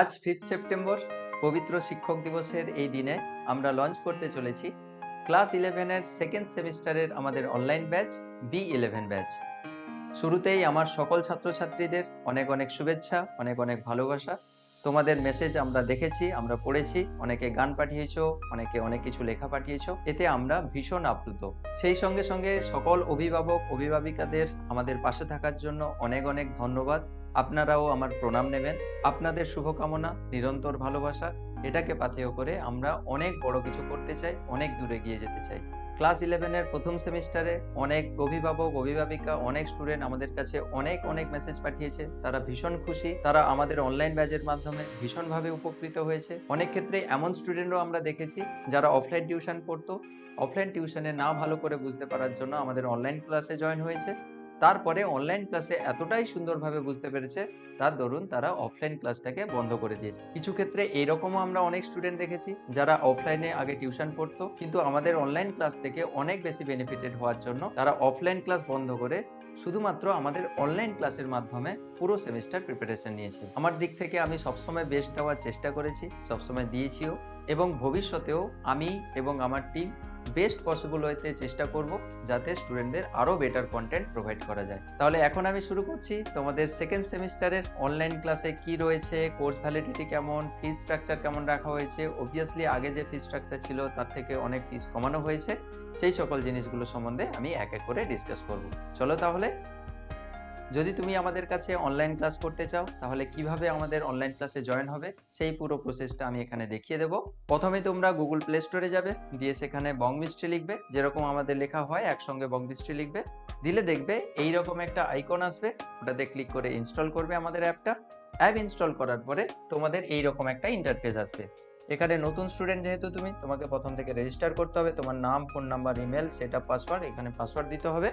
আজ fifth September পবিত্র শিক্ষক দিবসের এই দিনে আমরা লঞ্চ করতে চলেছি। ক্লাস ইলেভেনের সেকেন্ড সেমিস্টারের আমাদের online batch B eleven batch শুরুতেই আমার সকল ছাত্রছাত্রীদের অনেক অনেক শুভেচ্ছা, অনেক অনেক ভালোবাসা। তোমাদের মেসেজ আমরা দেখেছি, আমরা পড়েছি, অনেকে গান পাঠিয়েছ, অনেকে অনেক কিছু লেখা পাঠিয়েছ। এতে আমরা ভীষণ আপ্লুত। সেই সঙ্গে সঙ্গে সকল অভিভাবক, অভিভাবিকাদের আমাদের পাশে থাকার জন্য অনেক অনেক ধন্যবাদ। আপনারাও আমার প্রণাম নেবেন। আপনাদের শুভকামনা, নিরন্তর ভালোবাসা, এটাকে পাথেয় করে আমরা অনেক বড় কিছু করতে চাই, অনেক দূরে গিয়ে যেতে চাই। ক্লাস ইলেভেনের প্রথম সেমিস্টারে অনেক অভিভাবক, অভিভাবিকা, অনেক স্টুডেন্ট আমাদের কাছে অনেক অনেক মেসেজ পাঠিয়েছে। তারা ভীষণ খুশি। তারা আমাদের অনলাইন ব্যাচের মাধ্যমে ভীষণভাবে উপকৃত হয়েছে। অনেক ক্ষেত্রে এমন স্টুডেন্টও আমরা দেখেছি যারা অফলাইন টিউশন পড়তো। অফলাইন টিউশনে না ভালো করে বুঝতে পারার জন্য আমাদের অনলাইন ক্লাসে জয়েন হয়েছে। তারপরে অনলাইন ক্লাসে এতটাই সুন্দরভাবে বুঝতে পেরেছে তার দরুন তারা অফলাইন ক্লাসটাকে বন্ধ করে দিয়েছে। কিছু ক্ষেত্রে এইরকমও আমরা অনেক স্টুডেন্ট দেখেছি, যারা অফলাইনে আগে টিউশন পড়তো, কিন্তু আমাদের অনলাইন ক্লাস থেকে অনেক বেশি বেনিফিটেড হওয়ার জন্য তারা অফলাইন ক্লাস বন্ধ করে শুধুমাত্র আমাদের অনলাইন ক্লাসের মাধ্যমে পুরো সেমিস্টার প্রিপারেশন নিয়েছে। আমার দিক থেকে আমি সবসময় বেস্ট দেওয়ার চেষ্টা করেছি, সবসময় দিয়েছিও এবং ভবিষ্যতেও আমি এবং আমার টিম বেস্ট পসিবল ওয়েতে চেষ্টা করব যাতে স্টুডেন্টদের আরও বেটার কন্টেন্ট প্রোভাইড করা যায়। তাহলে এখন আমি শুরু করছি। তোমাদের সেকেন্ড সেমিস্টারের অনলাইন ক্লাসে কি রয়েছে কোর্স ভ্যালিডিটি কেমন ফিজ স্ট্রাকচার কেমন রাখা হয়েছে অবভিয়াসলি আগে যে ফিজ স্ট্রাকচার ছিল তার থেকে অনেক ফিস কমানো হয়েছে। সেই সকল জিনিসগুলো সম্বন্ধে আমি এক এক করে ডিসকাস করব। চলো তাহলে যদি তুমি আমাদের কাছে অনলাইন ক্লাস করতে চাও, তাহলে কীভাবে আমাদের অনলাইন ক্লাসে জয়েন হবে, সেই পুরো প্রসেসটা আমি এখানে দেখিয়ে দেবো। প্রথমে তোমরা গুগল প্লে স্টোরে যাবে, দিয়ে সেখানে বং মিস্ট্রি লিখবে, যেরকম আমাদের লেখা হয়, একসঙ্গে বং মিস্ট্রি লিখবে। দিলে দেখবে এই রকম একটা আইকন আসবে, ওটাতে ক্লিক করে ইনস্টল করবে আমাদের অ্যাপটা অ্যাপ ইনস্টল করার পরে তোমাদের এই রকম একটা ইন্টারফেস আসবে। এখানে নতুন স্টুডেন্ট যেহেতু তুমি, তোমাকে প্রথম থেকে রেজিস্টার করতে হবে, তোমার নাম phone number email set password এখানে পাসওয়ার্ড দিতে হবে।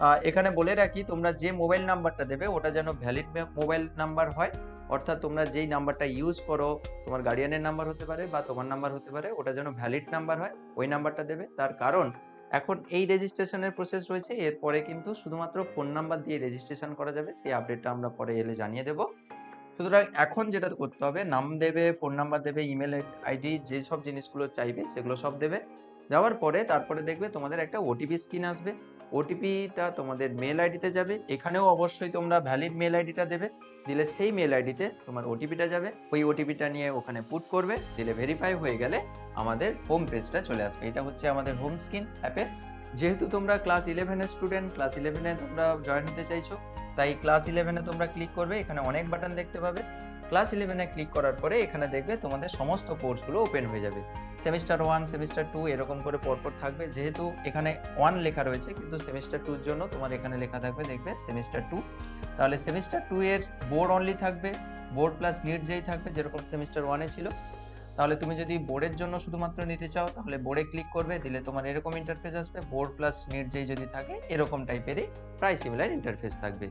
এখানে বলে রাখি, তোমরা যে মোবাইল নাম্বারটা দেবে, ওটা যেন ভ্যালিড মোবাইল নাম্বার হয়। অর্থাৎ তোমরা যেই নাম্বারটা ইউজ করো, তোমার গার্ডিয়ানের নাম্বার হতে পারে বা তোমার নাম্বার হতে পারে, ওটা যেন ভ্যালিড নাম্বার হয়, ওই নাম্বারটা দেবে। তার কারণ, এখন এই রেজিস্ট্রেশনের প্রসেস রয়েছে, এরপরে কিন্তু শুধুমাত্র ফোন নাম্বার দিয়ে রেজিস্ট্রেশন করা যাবে, সেই আপডেটটা আমরা পরে এলে জানিয়ে দেবো। সুতরাং এখন যেটা করতে হবে, নাম দেবে ফোন নাম্বার দেবে ইমেল আইডি যে সব জিনিসগুলো চাইবে, সেগুলো সব দেবে। যাওয়ার পরে তারপরে দেখবে তোমাদের একটা ওটিপি স্ক্রিন আসবে। ওটিপিটা তোমাদের মেল আইডিতে যাবে। এখানেও অবশ্যই তোমরা ভ্যালিড মেল আইডিটা দেবে। দিলে সেই মেল আইডিতে তোমার ওটিপিটা যাবে। ওই ওটিপিটা নিয়ে ওখানে পুট করবে। দিলে ভেরিফাই হয়ে গেলে আমাদের হোম পেজটা চলে আসবে। এটা হচ্ছে আমাদের হোম স্ক্রিন অ্যাপে যেহেতু তোমরা ক্লাস ইলেভেনের স্টুডেন্ট ক্লাস ইলেভেনে তোমরা জয়েন হতে চাইছো, তাই ক্লাস ইলেভেনে তোমরা ক্লিক করবে। এখানে অনেক বাটন দেখতে পাবে। ক্লাস ইলেভেনে ক্লিক করার পরে এখানে দেখবে তোমাদের সমস্ত কোর্সগুলো ওপেন হয়ে যাবে। সেমিস্টার ওয়ান সেমিস্টার টু এরকম করে পরপর থাকবে। যেহেতু এখানে ওয়ান লেখা রয়েছে, কিন্তু সেমিস্টার টুর জন্য তোমার এখানে লেখা থাকবে, দেখবে সেমিস্টার টু তাহলে সেমিস্টার টু এর বোর্ড অনলি থাকবে বোর্ড প্লাস নিট যেই থাকবে, যেরকম সেমিস্টার ওয়ানে ছিল। তাহলে তুমি যদি বোর্ডের জন্য শুধুমাত্র নিতে চাও, তাহলে বোর্ডে ক্লিক করবে, দিলে তোমার এরকম ইন্টারফেস আসবে। বোর্ড প্লাস নিট যেই যদি থাকে, এরকম টাইপেরই প্রায় সিমিলার ইন্টারফেস থাকবে।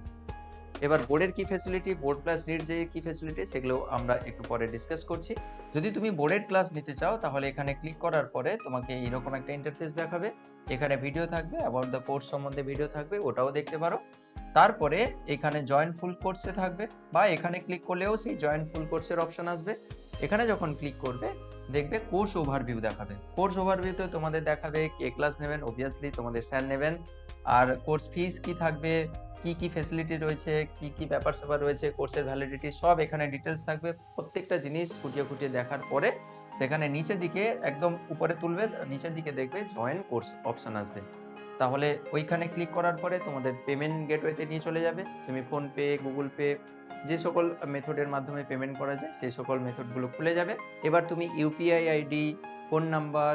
এবার বোর্ডের কি ফ্যাসিলিটি বোর্ড প্লাস নিট যে কি ফ্যাসিলিটি সেগুলো আমরা একটু পরে ডিসকাস করছি। যদি তুমি বোর্ডের ক্লাস নিতে চাও, তাহলে এখানে ক্লিক করার পরে তোমাকে এইরকম একটা ইন্টারফেস দেখাবে। এখানে ভিডিও থাকবে অ্যাবাউট দ্য কোর্স সম্বন্ধে ভিডিও থাকবে, ওটাও দেখতে পারো। তারপরে এখানে জয়েন ফুল কোর্সে থাকবে, বা এখানে ক্লিক করলেও সেই জয়েন ফুল কোর্সের অপশন আসবে। এখানে যখন ক্লিক করবে, দেখবে কোর্স ওভারভিউ দেখাবে। কোর্স ওভারভিউতে তোমাদের দেখাবে কে ক্লাস নেবেন অবভিয়াসলি তোমাদের স্যার নেবেন। আর কোর্স ফিস কি থাকবে কি কি ফেসিলিটি রয়েছে, কি কি ব্যাপার স্যাপার রয়েছে কোর্সের ভ্যালিডিটি সব এখানে ডিটেলস থাকবে। প্রত্যেকটা জিনিস খুঁটিয়ে খুঁটিয়ে দেখার পরে সেখানে নিচের দিকে একদম উপরে তুলবে, নিচের দিকে দেখবে জয়েন কোর্স অপশন আসবে। তাহলে ওইখানে ক্লিক করার পরে তোমাদের পেমেন্ট গেটওয়েতে নিয়ে চলে যাবে। তুমি ফোনপে গুগল পে যে সকল মেথডের মাধ্যমে পেমেন্ট করা যায়, সেই সকল মেথডগুলো খুলে যাবে। এবার তুমি ইউপিআই আইডি ফোন নাম্বার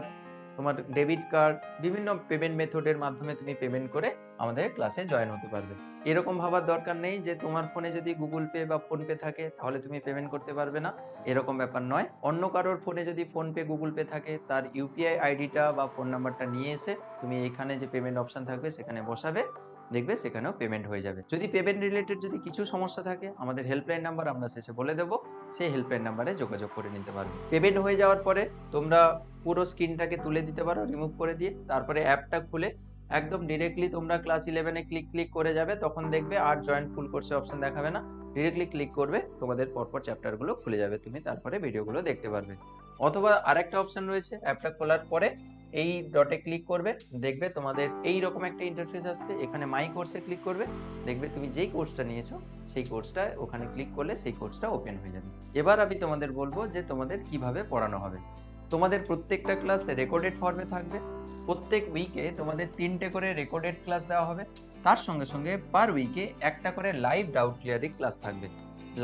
তোমার ডেবিট কার্ড বিভিন্ন পেমেন্ট মেথডের মাধ্যমে তুমি পেমেন্ট করে আমাদের ক্লাসে জয়েন হতে পারবে। এরকম ভাবার দরকার নেই যে, তোমার ফোনে যদি গুগল পে বা ফোন পে থাকে, তাহলে তুমি পেমেন্ট করতে পারবে না। এরকম ব্যাপার নয়। অন্য কারোর ফোনে যদি ফোন পে গুগল পে থাকে, তার ইউপিআই আইডিটা বা ফোন নাম্বারটা নিয়ে এসে তুমি এখানে যে পেমেন্ট অপশন থাকবে, সেখানে বসাবে। দেখবে সেখানেও পেমেন্ট হয়ে যাবে। যদি পেমেন্ট রিলেটেড যদি কিছু সমস্যা থাকে, আমাদের হেল্পলাইন নাম্বার আমরা শেষে বলে দেবো। সেই হেল্পলাইন নাম্বারে যোগাযোগ করে নিতে পারবে। পেমেন্ট হয়ে যাওয়ার পরে তোমরা পুরো স্ক্রিনটাকে তুলে দিতে পারো রিমুভ করে দিয়ে। তারপরে অ্যাপটা খুলে একদম ডিরেক্টলি তোমরা ক্লাস ইলেভেনে ক্লিক ক্লিক করে যাবে, তখন দেখবে আর জয়েন্ট ফুল কোর্সের অপশন দেখাবে না। ডিরেক্টলি ক্লিক করবে, তোমাদের পরপর চ্যাপ্টারগুলো খুলে যাবে তুমি, তারপরে ভিডিওগুলো দেখতে পারবে। অথবা আরেকটা অপশন রয়েছে অ্যাপটা খোলার পরে এই ডটে ক্লিক করবে, দেখবে তোমাদের এই রকম একটা ইন্টারফেস আসবে, এখানে মাই কোর্সে ক্লিক করবে, দেখবে তুমি যেই কোর্সটা নিয়েছো, সেই কোর্সটা ওখানে ক্লিক করলে সেই কোর্সটা ওপেন হয়ে যাবে। এবার আমি তোমাদের বলব যে তোমাদের কীভাবে পড়ানো হবে। তোমাদের প্রত্যেকটা ক্লাস রেকর্ডেড ফর্মে থাকবে প্রত্যেক উইকে তোমাদের তিনটে করে রেকর্ডেড ক্লাস দেওয়া হবে। তার সঙ্গে সঙ্গে পার উইকে একটা করে লাইভ ডাউট ক্লিয়ারিং ক্লাস থাকবে।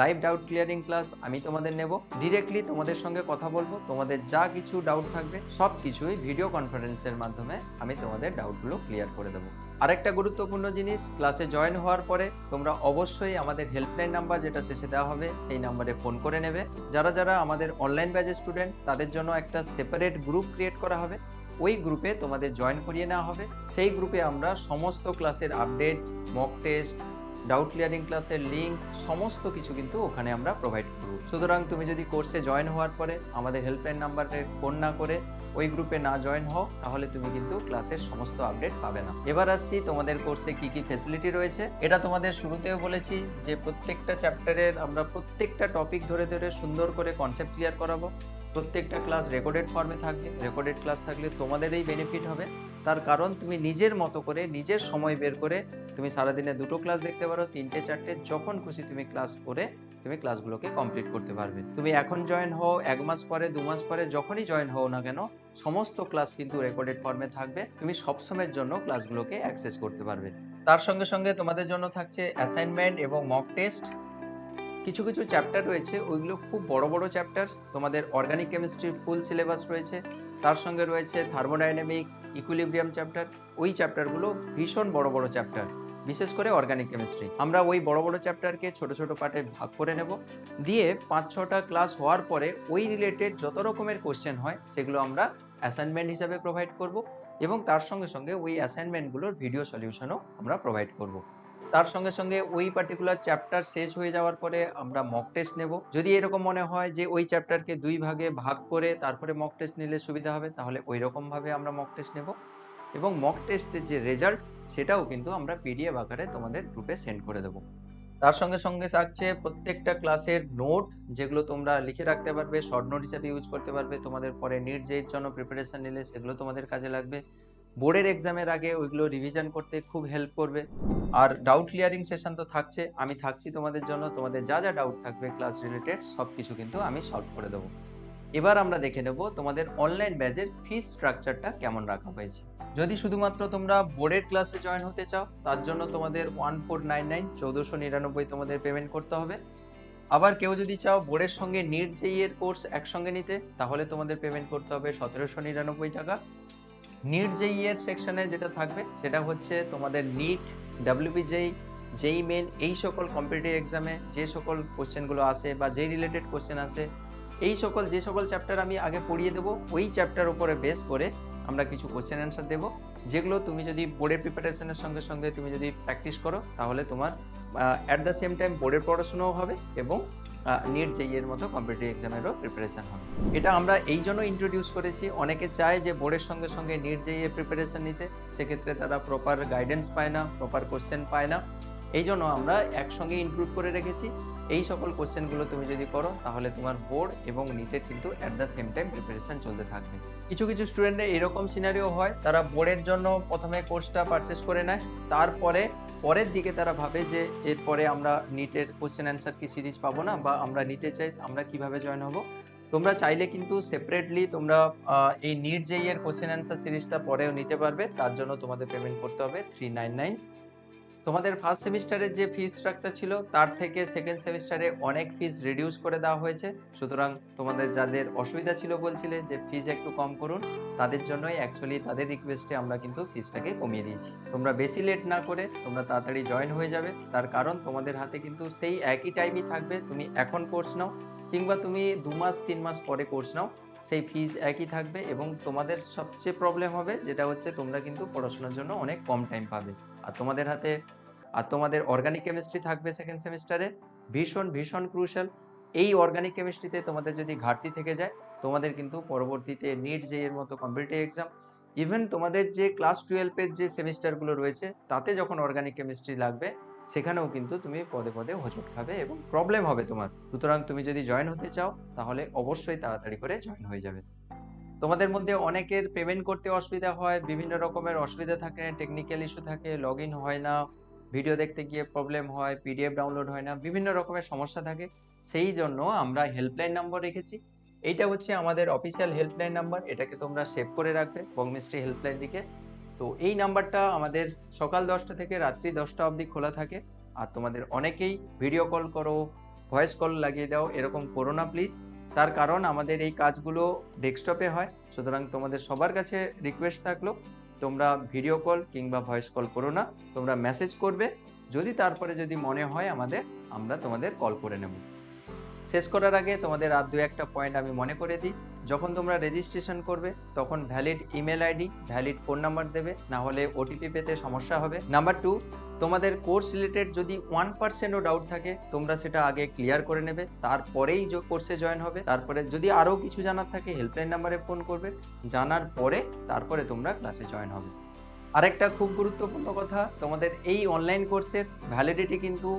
লাইভ ডাউট ক্লিয়ারিং ক্লাস আমি তোমাদের নেব। ডিরেক্টলি তোমাদের সঙ্গে কথা বলব। তোমাদের যা কিছু ডাউট থাকবে সব কিছুই ভিডিও কনফারেন্সের মাধ্যমে আমি তোমাদের ডাউটগুলো ক্লিয়ার করে দেবো। আরেকটা গুরুত্বপূর্ণ জিনিস ক্লাসে জয়েন হওয়ার পরে তোমরা অবশ্যই আমাদের হেল্পলাইন নাম্বার যেটা শেষে দেওয়া হবে, সেই নাম্বারে ফোন করে নেবে। যারা যারা আমাদের অনলাইন ব্যাচের স্টুডেন্ট তাদের জন্য একটা সেপারেট গ্রুপ ক্রিয়েট করা হবে। ওই গ্রুপে তোমাদের জয়েন করিয়ে নেওয়া হবে। সেই গ্রুপে আমরা সমস্ত ক্লাসের update mock test doubt clearing ক্লাসের লিঙ্ক সমস্ত কিছু কিন্তু ওখানে আমরা প্রোভাইড করব। সুতরাং তুমি যদি কোর্সে জয়েন হওয়ার পরে আমাদের হেল্পলাইন নাম্বারে ফোন না করে ওই গ্রুপে না জয়েন হও, তাহলে তুমি কিন্তু ক্লাসের সমস্ত আপডেট পাবে না। এবার আসছি তোমাদের কোর্সে কি কি ফেসিলিটি রয়েছে। এটা তোমাদের শুরুতেও বলেছি যে প্রত্যেকটা চ্যাপ্টারের আমরা প্রত্যেকটা টপিক ধরে ধরে সুন্দর করে কনসেপ্ট ক্লিয়ার করাবো। প্রত্যেকটা ক্লাস রেকর্ডেড ফর্মে থাকবে। রেকর্ডেড ক্লাস থাকলে তোমাদেরই বেনিফিট হবে। তার কারণ, তুমি নিজের মতো করে, নিজের সময় বের করে তুমি সারাদিনে দুটো ক্লাস দেখতে পারো, তিনটে, চারটে, যখন খুশি তুমি ক্লাস করে তুমি ক্লাসগুলোকে কমপ্লিট করতে পারবে। তুমি এখন জয়েন হও, এক মাস পরে, দু মাস পরে, যখনই জয়েন হও না কেন, সমস্ত ক্লাস কিন্তু রেকর্ডেড ফর্মে থাকবে। তুমি সবসময়ের জন্য ক্লাসগুলোকে অ্যাক্সেস করতে পারবে। তার সঙ্গে সঙ্গে তোমাদের জন্য থাকছে অ্যাসাইনমেন্ট এবং মক টেস্ট কিছু কিছু চ্যাপ্টার রয়েছে, ওইগুলো খুব বড় বড় চ্যাপ্টার তোমাদের অর্গানিক কেমিস্ট্রির ফুল সিলেবাস রয়েছে। তার সঙ্গে রয়েছে থার্মোডাইনামিক্স ইকুইলিব্রিয়াম চ্যাপ্টার ওই চ্যাপ্টারগুলো ভীষণ বড় বড় চ্যাপ্টার বিশেষ করে অর্গানিক কেমিস্ট্রি আমরা ওই বড় বড় চ্যাপ্টারকে ছোট ছোট পার্টে ভাগ করে নেব। দিয়ে পাঁচ ছটা ক্লাস হওয়ার পরে ওই রিলেটেড যত রকমের কোশ্চেন হয়, সেগুলো আমরা অ্যাসাইনমেন্ট হিসাবে প্রোভাইড করব এবং তার সঙ্গে সঙ্গে ওই অ্যাসাইনমেন্টগুলোর ভিডিও সলিউশনও আমরা প্রোভাইড করব। তার সঙ্গে সঙ্গে ওই পার্টিকুলার চ্যাপ্টার শেষ হয়ে যাওয়ার পরে আমরা মক টেস্ট নেব। যদি এরকম মনে হয় যে ওই চ্যাপ্টারকে দুই ভাগে ভাগ করে তারপরে মক টেস্ট নিলে সুবিধা হবে, তাহলে ওই রকমভাবে আমরা মক টেস্ট নেব। এবং মক টেস্টের যে রেজাল্ট সেটাও কিন্তু আমরা পিডিএফ আকারে তোমাদের গ্রুপে সেন্ড করে দেবো। তার সঙ্গে সঙ্গে থাকছে প্রত্যেকটা ক্লাসের নোট যেগুলো তোমরা লিখে রাখতে পারবে শর্ট নোট হিসাবে ইউজ করতে পারবে, তোমাদের পরে নিট জন্য প্রিপারেশন নিলে সেগুলো তোমাদের কাজে লাগবে। বোর্ডের এক্সামের আগে ওইগুলো রিভিশন করতে খুব হেল্প করবে। আর ডাউট ক্লিয়ারিং সেশন তো থাকছে, আমি থাকছি তোমাদের জন্য, তোমাদের যা যা ডাউট থাকবে ক্লাস রিলেটেড সব কিছু কিন্তু আমি সলভ করে দেবো। এবার আমরা দেখে নেব তোমাদের অনলাইন ব্যাচের ফিস স্ট্রাকচারটা কেমন রাখা হয়েছে। যদি শুধুমাত্র তোমরা বোর্ডের ক্লাসে জয়েন হতে চাও, তার জন্য তোমাদের ওয়ান ফোর নাইন নাইন চৌদ্দশো নিরানব্বই তোমাদের পেমেন্ট করতে হবে। আবার কেউ যদি চাও বোর্ডের সঙ্গে নিট জেই এর কোর্স একসঙ্গে নিতে, তাহলে তোমাদের পেমেন্ট করতে হবে সতেরোশো নিরানব্বই টাকা। নিট জেই এর সেকশনে যেটা থাকবে, সেটা হচ্ছে তোমাদের নিট ডাব্লিউবি জেই যেই মেন এই সকল কম্পিটিটিভ এক্সামে যে সকল কোশ্চেনগুলো আসে বা যেই রিলেটেড কোশ্চেন আসে, এই সকল, যে সকল চ্যাপ্টার আমি আগে পড়িয়ে দেবো, ওই চ্যাপ্টার উপরে বেস করে আমরা কিছু কোশ্চেন অ্যান্সার দেবো। যেগুলো তুমি যদি বোর্ডের প্রিপারেশনের সঙ্গে সঙ্গে তুমি যদি প্র্যাকটিস করো, তাহলে তোমার অ্যাট দ্য সেম টাইম বোর্ডের পড়াশোনাও হবে এবং নিট জেইয়ের মতো কম্পিটিটিভ এক্সামেরও প্রিপারেশান হবে। এটা আমরা এই জন্য ইন্ট্রোডিউস করেছি। অনেকে চায় যে বোর্ডের সঙ্গে সঙ্গে নিট জেইয়ের প্রিপারেশন নিতে। সেক্ষেত্রে তারা প্রপার গাইডেন্স পায় না প্রপার কোশ্চেন পায় না। এই জন্য আমরা একসঙ্গে ইনক্লুড করে রেখেছি। এই সকল কোশ্চেনগুলো তুমি যদি করো, তাহলে তোমার বোর্ড এবং নিটের কিন্তু at the same time preparation চলতে থাকবে। কিছু কিছু স্টুডেন্টের এরকম সিনারিও হয়, তারা বোর্ডের জন্য প্রথমে কোর্সটা পারচেস করে নেয়, তারপরে পরের দিকে তারা ভাবে যে এরপরে আমরা নিটের কোশ্চেন অ্যান্সার কি সিরিজ পাবো না, বা আমরা নিতে চাই, আমরা কীভাবে জয়েন হব। তোমরা চাইলে কিন্তু সেপারেটলি তোমরা এই নিট জেই এর কোশ্চেন অ্যান্সার সিরিজটা পরেও নিতে পারবে, তার জন্য তোমাদের পেমেন্ট করতে হবে থ্রি নাইন নাইন তোমাদের ফার্স্ট সেমিস্টারের যে ফিজ স্ট্রাকচার ছিল, তার থেকে সেকেন্ড সেমিস্টারে অনেক ফিজ রিডিউস করে দেওয়া হয়েছে। সুতরাং তোমাদের যাদের অসুবিধা ছিল বলছিলে যে ফিজ একটু কম করুন, তাদের জন্যই অ্যাকচুয়ালি তাদের রিকোয়েস্টে আমরা কিন্তু ফিজটাকে কমিয়ে দিয়েছি। তোমরা বেশি লেট না করে তোমরা তাড়াতাড়ি জয়েন হয়ে যাবে। তার কারণ তোমাদের হাতে কিন্তু সেই একই টাইমই থাকবে, তুমি এখন কোর্স নাও, কিংবা তুমি দু মাস, তিন মাস পরে কোর্স নাও, সেই ফিজ একই থাকবে এবং তোমাদের সবচেয়ে প্রবলেম হবে, যেটা হচ্ছে তোমরা কিন্তু পড়াশোনার জন্য অনেক কম টাইম পাবে। আর তোমাদের হাতে, আর তোমাদের অর্গানিক কেমিস্ট্রি থাকবে সেকেন্ড সেমিস্টারে ভীষণ ভীষণ ক্রুশাল এই অর্গানিক কেমিস্ট্রিতে তোমাদের যদি ঘাটতি থেকে যায়, তোমাদের কিন্তু পরবর্তীতে নিট জে এর মতো কম্পিটিটিভ এক্সাম ইভেন তোমাদের যে ক্লাস টুয়েলভের যে সেমিস্টারগুলো রয়েছে, তাতে যখন অর্গানিক কেমিস্ট্রি লাগবে, সেখানেও কিন্তু তুমি পদে পদে হোঁচট খাবে এবং প্রবলেম হবে তোমার। সুতরাং তুমি যদি জয়েন হতে চাও, তাহলে অবশ্যই তাড়াতাড়ি করে জয়েন হয়ে যাবে। তোমাদের মধ্যে অনেকের পেমেন্ট করতে অসুবিধা হয়, বিভিন্ন রকমের অসুবিধা থাকে টেকনিক্যাল ইস্যু থাকে লগ হয় না ভিডিও দেখতে গিয়ে প্রবলেম হয় পিডিএফ ডাউনলোড হয় না, বিভিন্ন রকমের সমস্যা থাকে। সেই জন্য আমরা হেল্পলাইন নাম্বার রেখেছি। এইটা হচ্ছে আমাদের অফিসিয়াল হেল্পলাইন নাম্বার এটাকে তোমরা সেভ করে রাখবে বংমিস্ট্রি হেল্পলাইন দিকে। তো এই নাম্বারটা আমাদের সকাল দশটা থেকে রাত্রি দশটা অবধি খোলা থাকে। আর তোমাদের অনেকেই ভিডিও কল করো ভয়েস কল লাগিয়ে দাও, এরকম করো না প্লিজ তার কারণ আমাদের এই কাজগুলো ডেস্কটপে হয়। সুতরাং তোমাদের সবার কাছে রিকোয়েস্ট থাকল, তোমরা ভিডিও কল কিংবা ভয়েস কল করো না, তোমরা মেসেজ করবে। যদি তারপরে যদি মনে হয় আমাদের, আমরা তোমাদের কল করে নেব। শেষ করার আগে তোমাদের আর দু একটা পয়েন্ট আমি মনে করে দিই। যখন তোমরা রেজিস্ট্রেশন করবে, তখন valid email ID valid phone number দেবে, না হলে ওটিপি পেতে সমস্যা হবে। নাম্বার টু তোমাদের কোর্স রিলেটেড যদি ওয়ান পার্সেন্টও ডাউট থাকে, তোমরা সেটা আগে ক্লিয়ার করে নেবে, তারপরেই কোর্সে জয়েন হবে, তারপরে যদি আরও কিছু জানার থাকে হেল্পলাইন নাম্বারে ফোন করবে, জানার পরে তারপরে তোমরা ক্লাসে জয়েন হবে। আরেকটা খুব গুরুত্বপূর্ণ কথা, তোমাদের এই অনলাইন কোর্সের ভ্যালিডিটি কিন্তু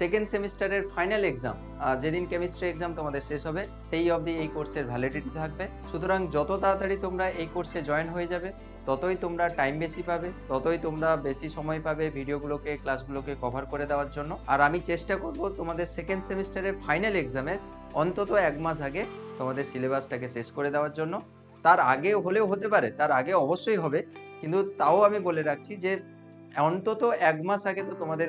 সেকেন্ড সেমিস্টারের ফাইনাল এক্সাম যেদিন কেমিস্ট্রি এক্সাম তোমাদের শেষ হবে, সেই অবধি এই কোর্সের ভ্যালিডিটি থাকবে। সুতরাং যত তাড়াতাড়ি তোমরা এই কোর্সে জয়েন হয়ে যাবে ততই তোমরা টাইম বেশি পাবে, ততই তোমরা বেশি সময় পাবে ভিডিওগুলোকে ক্লাসগুলোকে কভার করে দেওয়ার জন্য। আর আমি চেষ্টা করব তোমাদের সেকেন্ড সেমিস্টারের ফাইনাল এক্সামের অন্তত এক মাস আগে তোমাদের সিলেবাসটাকে শেষ করে দেওয়ার জন্য। তার আগে হলেও হতে পারে, তার আগে অবশ্যই হবে। কিন্তু তাও আমি বলে রাখছি যে, অন্তত এক মাস আগে তো তোমাদের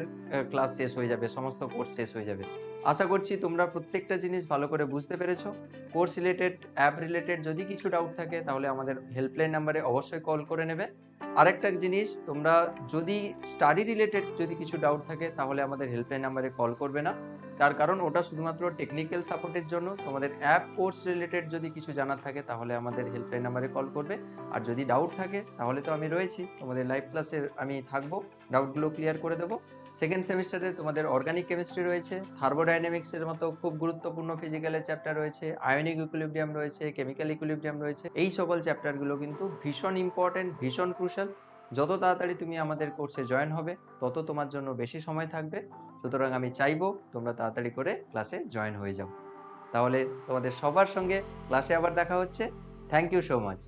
ক্লাস শেষ হয়ে যাবে, সমস্ত কোর্স শেষ হয়ে যাবে। আশা করছি তোমরা প্রত্যেকটা জিনিস ভালো করে বুঝতে পেরেছ। কোর্স রিলেটেড, অ্যাপ রিলেটেড যদি কিছু ডাউট থাকে, তাহলে আমাদের হেল্পলাইন নাম্বারে অবশ্যই কল করে নেবে। আরেকটা জিনিস, তোমরা যদি স্টাডি রিলেটেড যদি কিছু ডাউট থাকে, তাহলে আমাদের হেল্পলাইন নাম্বারে কল করবে না। তার কারণ ওটা শুধুমাত্র টেকনিক্যাল সাপোর্টের জন্য। তোমাদের অ্যাপ কোর্স রিলেটেড যদি কিছু জানার থাকে, তাহলে আমাদের হেল্পলাইন নাম্বারে কল করবে। আর যদি ডাউট থাকে, তাহলে তো আমি রয়েছি। তোমাদের লাইভ ক্লাসে আমি থাকব। ডাউটগুলো ক্লিয়ার করে দেবো। সেকেন্ড সেমিস্টারে তোমাদের অর্গানিক কেমিস্ট্রি রয়েছে থার্বোডাইনামিক্সের মতো খুব গুরুত্বপূর্ণ ফিজিক্যালের চ্যাপ্টার রয়েছে আয়নিক ইকুইলিব্রিয়াম রয়েছে কেমিক্যাল ইকুইলিব্রিয়াম রয়েছে, এই সকল চ্যাপ্টারগুলো কিন্তু ভীষণ ইম্পর্টেন্ট ভীষণ ক্রুশাল যত তাড়াতাড়ি তুমি আমাদের কোর্সে জয়েন হবে, তত তোমার জন্য বেশি সময় থাকবে। সুতরাং আমি চাইব তোমরা তাড়াতাড়ি করে ক্লাসে জয়েন হয়ে যাও। তাহলে তোমাদের সবার সঙ্গে ক্লাসে আবার দেখা হচ্ছে। Thank you so much